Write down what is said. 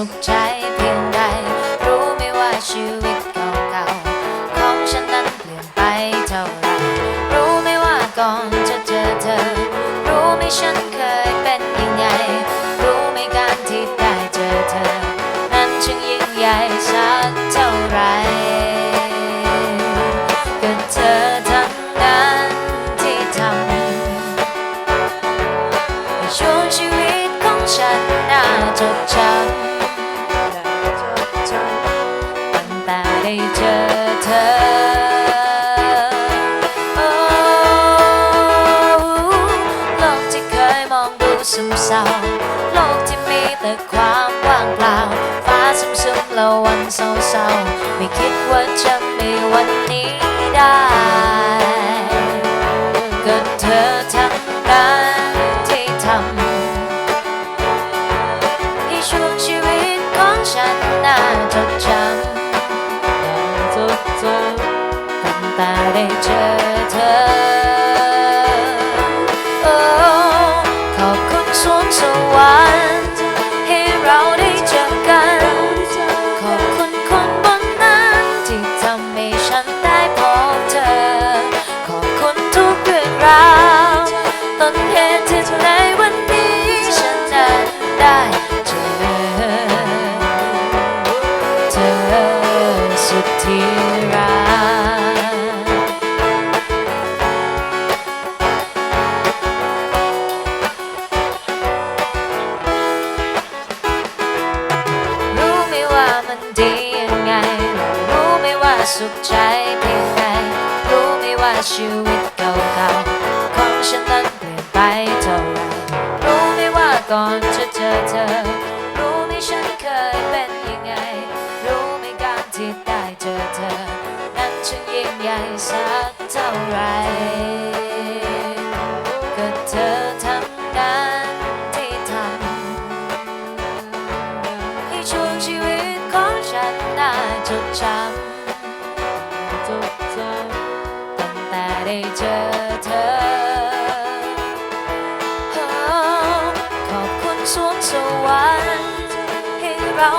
สุขใจเพียงใด รู้ไหมว่าชีวิตเก่าๆของฉันนั้นเปลี่ยนไปเท่าไรรู้ไหมว่าก่อนจะเจอเธอ รู้ไหมฉันเคยเป็นยังไง รู้ไหมการที่ได้เจอเธอ นั้นช่างยิ่งใหญ่สักเท่าไรก็เธอทั้งนั้นที่ทำช่วงชีวิตของฉันน่าจดจำ เศร้า โลกที่มีแต่ความว่างเปล่า ฟ้าซึมๆแล้ววันเศร้าๆไม่คิดว่าจะมีวันนี้ได้ ก็เธอทั้งนั้นที่ทำให้ช่วงชีวิตของฉันน่าจดจำน่าจดจำตั้งแต่ได้เจอเธอ ที่รักรู้ไหมว่ามันดียังไง รู้ไหมว่าสุขใจเพียงไงรู้ไหมว่าชีวิตเก่าๆของฉันนั้นเปลี่ยนไปเท่าไรรู้ไหมว่าก่อนจะเจอเธอ รู้ไหมฉันเคยเป็นยังไง รู้ไหมการที่ เธอ นั้นฉันยิ่งใหญ่สักเท่าไรก็เธอทั้งนั้นที่ทำให้ช่วงชีวิตของฉันน่าจดจำจดจำตั้งแต่ได้เจอเธอ ขอบคุณสวงสวรรค์ให้เรา